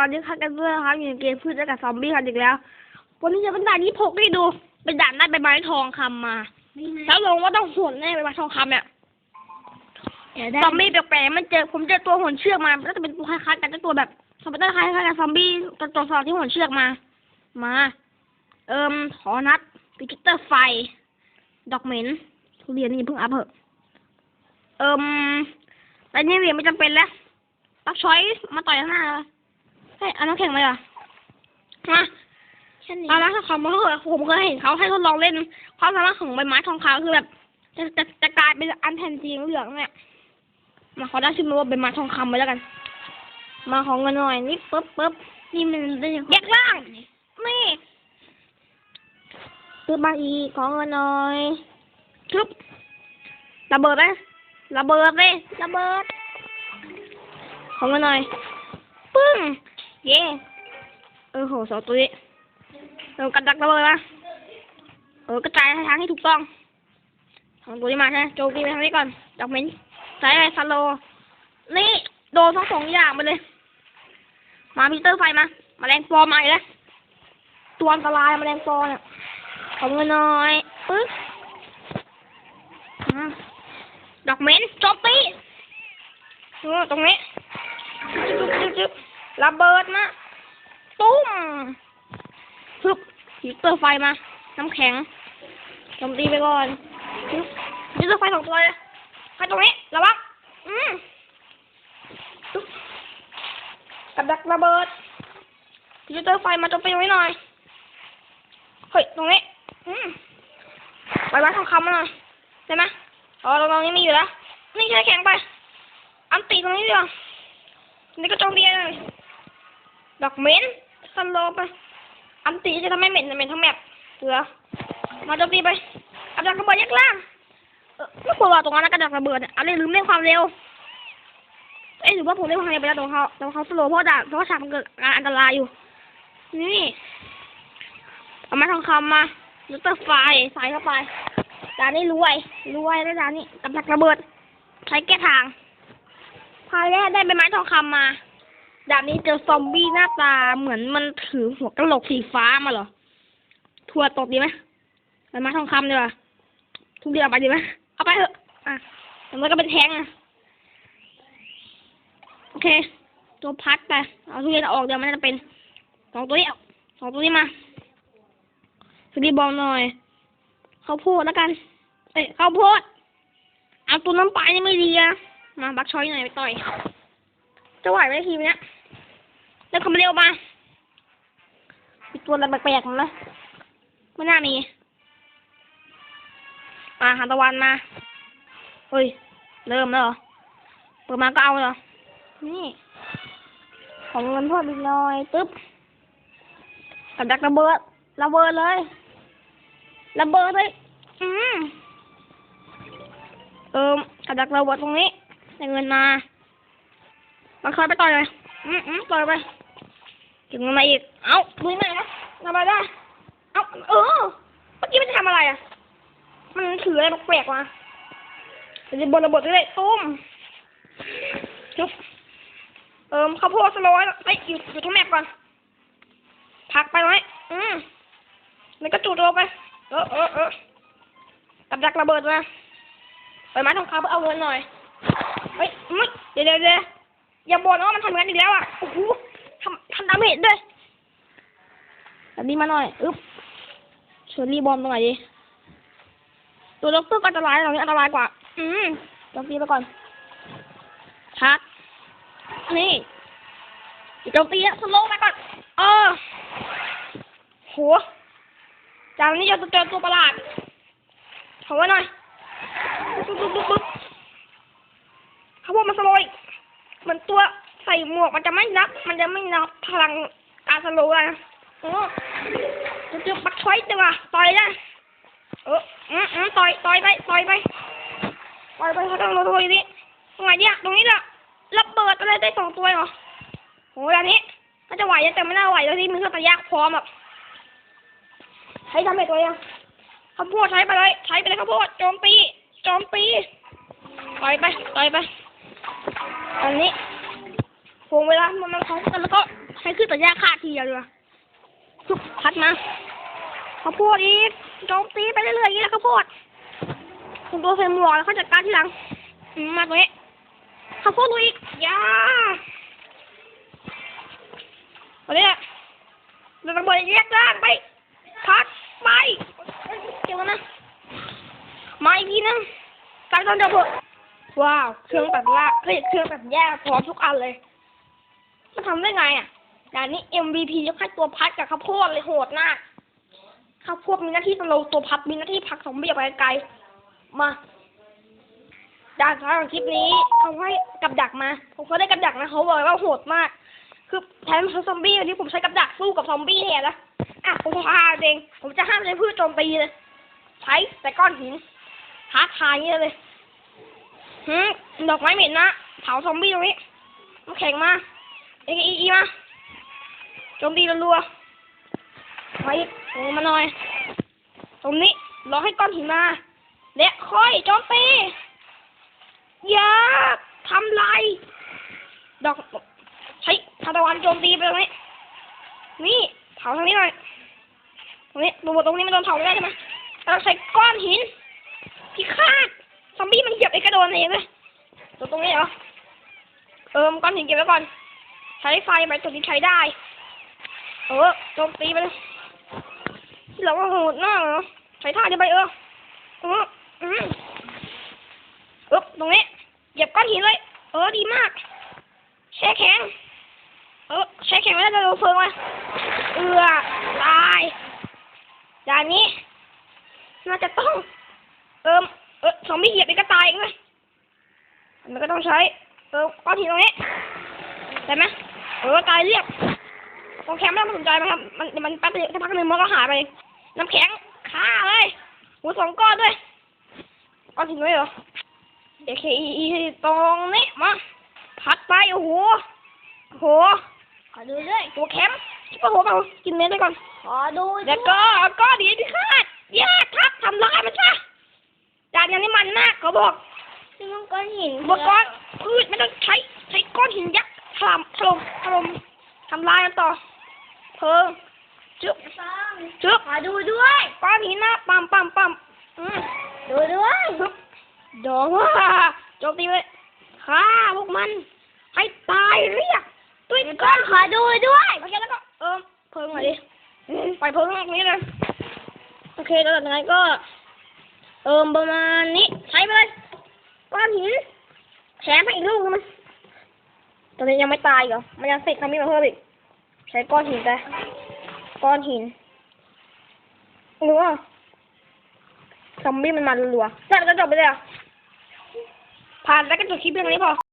วัสดีค่ะกันด้วยนะครับอยู่ในเกมพืชและกับซอมบี้กันอีกแล้ว วันนี้จะเป็นด่านที่พกให้ดูเป็นด่านได้ใบไม้ทองคำมา แล้วลงว่าต้องโหนแน่ใบไม้ทองคำเนี่ยเดี๋ยวได้ซอมบี้แปลกๆมันเจอผมเจอตัวโหนเชือกมาแล้วจะเป็นตัวคล้ายๆกันแต่ตัวแบบซอมบี้คล้ายๆกับซอมบี้ตัวตัวสอดที่โหนเชือกมา มา เอิมถอนัดพิกิตเตอร์ไฟ ดอกเหม็นทุเรียนนี่เพิ่งอัพเหอะเอิมแต่นี่เหรียญไม่จำเป็นแล้วปักช้อยมาต่อยข้างหน้าเลย เฮ้ยเอาน้ำแข็งเลยเหรอมาแค่นี้ตอนนั้นเขาเคยผมเคยเห็นเขาให้ทดลองเล่นความสามารถของใบไม้ทองคำคือแบบจะจะจะกลายเป็นอันแผ่นสีเหลืองเนี่ยมาขอได้ชื่อมาว่าใบไม้ทองคำไปแล้วกัน มาของเงินหน่อยนี่ปึ๊บปึ๊บนี่มันได้ยังแยกล่างนี่ปึ๊บมาอีกของเงินหน่อยทึบระเบิดไหมระเบิดเลยระเบิดของเงินหน่อยปึ้ง เย่เออโหสองตัวนี้เออกระดักระเบิดมาเออกระจายทางให้ถูกต้องสองตัวนี้มาใช่ไหมโจมตีไปทางนี้ก่อนดอกเม้นใช้อะไรสโลนี่โดนทั้งสองอย่างไปเลย มาพิเตอร์ไฟมามาแมลงปอมาอีกแล้วตัวอันตรายมาแมลงปอร์เนี่ยขอเงินหน่อยปึ๊บดอกเม้นโจมตีเออตรงนี้จึ๊บจึ๊บจึ๊บ ระเบิดมาตุ้มฮึบฮีตเตอร์ไฟมา น้ำแข็งโจมตีไปก่อนฮึบฮีตเตอร์ไฟสองตัวเลยใครตรงนี้ ระวัง อืมฮึบกับดักระเบิดฮีตเตอร์ไฟมาโจมตีตรงนี้หน่อย เฮ้ย ตรงนี้ อืมไปไว้ทองคำมาหน่อย ได้ไหมอ๋อตรงนี้มีอยู่แล้ว นี่ใช้แข็งไป อันตีตรงนี้ดีกว่านี่ก็จงเบียร์เลย ดอกเหม็นสโลไป อันตีจะทำให้เหม็นเหม็นทั้งแมปเสือมาโจมตีไปกระดักระเบิดยักล่างเออไม่ควรว่าตรงนั้นกระดักระเบิดเนี่ยอะไรลืมเล่นความเร็วเอ้ยหรือว่าผมเล่นความเร็วไปแล้วตรงเขาตรงเขาสโลเพราะด่าเพราะฉากมันเกิดการอันตรายอยู่ นี่เอามาทองคำมาลูเตอร์ไฟใส่เข้าไปด่านี้รวยรวยแล้วด่านนี้กระดักระเบิด ใช้แก้ทางพายแรกได้ใบไม้ทองคำมา ดาบนี้เจอซอมบี้หน้าตาเหมือนมันถือหัวกะโหลกสีฟ้ามาเหรอทัวตกดีไหมใบไม้ทองคำดีกว่าทุกเดือนไปดีไหมเอาไปเถอะอะแต่มันก็เป็นแทงอะโอเค ตัวพัดไปเอาทุเรียนออกเดี๋ยวมันจะเป็นสองตัวนี้สองตัวนี้มาสตีบอลหน่อยข้าวโพดแล้วกัน เอ้ยข้าวโพดเอาตัวน้ำปลานี่ไม่ดีอะมาบักชอยหน่อยไปต่อย จะไหวไหมทีมเนี้ยแล้วคำเร็วมามีตัวอะไรแปลกๆมั้ยนะไม่น่ามีมาหาตะวันมาเฮ้ย เริ่มแล้วเหรอ เปิดมาก็เอาเหรอ นี่ ของเงินเพิ่มอีกหน่อยตึ๊บกับดักระเบิด ระเบิดเลย ระเบิดเลย อืมเออกับดักระเบิดตรงนี้ได้เงินมา มาคอยไปต่อยเลยอืมอืมต่อยไปเก็บเงินมาอีก เอาดูหน่อยนะทำอะไรได้ เอาเออ เมื่อกี้มันจะทำอะไรอะ มันถืออะไรแปลกๆมาเดี๋ยวจะบนระเบิดด้วยตุ้มจุ๊บเอิมข้าวโพดสโลว์เฮ้ยอยู่อยู่ทั้งแมปก่อน พักไปไหมอืมแล้วก็จุดโลไป เออเออเออกับดักระเบิดมาไปไม้ทองคำเพื่อเอาเงินหน่อย เฮ้ยมึงเดี๋ยวเดี๋ยวเดี๋ยว อย่าบ่นว่ามันทำงานอีกแล้วอะ โอ้โหทำทำดาเมจด้วยแบบนี้มาหน่อย อึ๊บเชอรี่บอมตรงไหนดี ตัวด็อกเตอร์ก็อันตรายตรงนี้อันตรายกว่า อืมลองตีไปก่อนชักนี่โจมตีอะสโลว์ไปก่อน เออ โห จากนี้จะเจอตัวประหลาดถอยไว้หน่อย ปุ๊บปุ๊บปุ๊บปุ๊บเขาบอกมันสโลว์อีก มือนตัวใส่หมวกมันจะไม่นับ มันจะไม่นับพลังการสโลว์อะโอ้จะเจอปักช้อยดีกว่าต่อยได้เอออืมอืมต่อยต่อยไปต่อยไปต่อยไปเขาต้องโรยนี่ตรงไหนเนี่ยตรงนี้แหละระเบิดอะไรได้สองตัวเหรอโหอันนี้ก็จะไหวนะแต่ไม่น่าไหวแล้วที่มีเครื่องตะยากพร้อมแบบใช้ทำไมตัวยังข้าวโพดใช้ไปเลยใช้ไปเลยข้าวโพดโจมตีโจมตีต่อยไปต่อยไป อันนี้วงเวลามันมันพร้อมกันแล้วก็ให้ขึ้นแต่แยกขาทีเดียวเลยทุกพัดมาข้าวโพดอีกโจมตีไปเรื่อยๆอย่างนี้แหละข้าวโพดคุณตัวเฟรมวอลแล้วเขาจัดการทีหลังมาตรงนี้ข้าวโพดลุยอีกยาเอาเนี่ยเราต้องบอลแยกร่างไปพัดไปเกี่ยวกันนะมาอีกทีนึงการตอนเดีย ว้าวเครื่องแบบละเฮ้ยเครื่องแบบแยกพร้อมทุกอันเลยมันทำได้ไงอะด่านนี้ MVP ยกให้ตัวพัดกับข้าวโพดเลยโหดมากข้าวโพดมีหน้าที่ตะโลตัวพัดมีหน้าที่ผลักสมเบียไปไกลๆมาด่านท้ายของคลิปนี้เขาให้กับดักมา ผมเขาได้กับดักนะเขาบอกว่าโหดมาก คือแทนซอมบี้วันนี้ผมใช้กับดักสู้กับซอมบี้แทนนะอะผมพาเองผมจะห้ามใช้พืชโจมตีเลยใช้แต่ก้อนหินท้าทายอย่างเงี้ยเลย หืมดอกไม้เหม็นนะ เผาซอมบี้ตรงนี้น้ำแข็งมา เอ็กอีอีมาโจมตีรัวๆไปลงมาหน่อย ตรงนี้รอให้ก้อนหินมา และค่อยโจมตี อย่าทำลาย ดอกใช้ทานตะวันโจมตีไปตรงนี้ นี่เผาทางนี้หน่อย ตรงนี้ดูตรงนี้มันโดนเผาไม่ได้ใช่ไหมเราใส่ก้อนหินพิฆาต อมบี้มันเหยียบไอ้กระโดนเองเลยตัวตรงนี้เหรอ เอิมก้อนหินเก็บไว้ก่อน ใช้ไฟไปตัวนี้ใช้ได้ เออโจมตีไปเลยที่เราก็โหดมากเหรอใช้ท่านี้ไปเออเอออือึ๊บตรงนี้เหยียบก้อนหินเลย เออดีมาก แช่แข็ง เออแช่แข็งไม่ได้จะโดนเพลิงมาเอือตายด่านนี้น่าจะต้องเอิม เออสองไม่เหยียบไปก็ตายอีกเลยมันก็ต้องใช้ เออก้อนหินตรงนี้ได้ไหมเออตายเรียบตรงแคมป์ไม่ต้องสนใจมันครับ มันมันแป๊บเดียวสักพักหนึ่งมันก็หายไป น้ำแข็งฆ่าเลยหูสองก้อนด้วยก้อนหินไว้เหรอเดี๋ยวเคอีตรงนี้มา พัดไปโอ้โหโอ้โหขอดูด้วยตัวแคมป์โอ้โหเอากินเม็ดไปก่อนขอดูด้แล้ววยก็เอาก้อนหินที่คาดอย่าทับทำลายมันซะ ด่านนี้มันมากเขาบอกซึ่งมันก้อนหินอุปกรณ์พืชไม่ต้องใช้ใช้ก้อนหินยักษ์ถล่มถล่มถล่มทำลายมันต่อ เพิ่งจึ๊บต้องจึ๊บขอดูด้วยก้อนหินนะปั๊มปั๊มปั๊มอืมดูด้วยจึ๊บโดนว่าโจมตีไปฆ่าพวกมัน ให้ตายเรียกด้วยแล้วก้ก็อนขอดูด้วยโอเคแล้วก็เออเพิ่งหน่อยดิอืมปล่อยเพิ่งตรงนี้เลยโอเคแล้วจากนั้นก็ เอิมประมาณนี้ใช้ไปเลยก้อนหินแถมให้อีกลูกนึงมันตอนนี้ยังไม่ตายเหรอมันยังติดคำมีมาเพิ่มอีกใช้ก้อนหินไปก้อนหินรัว่าซอมบี้มันมารัวๆแล้วก็จบไปเลยอะผ่านแล้วก็จบคลิปเพียงนี้พอ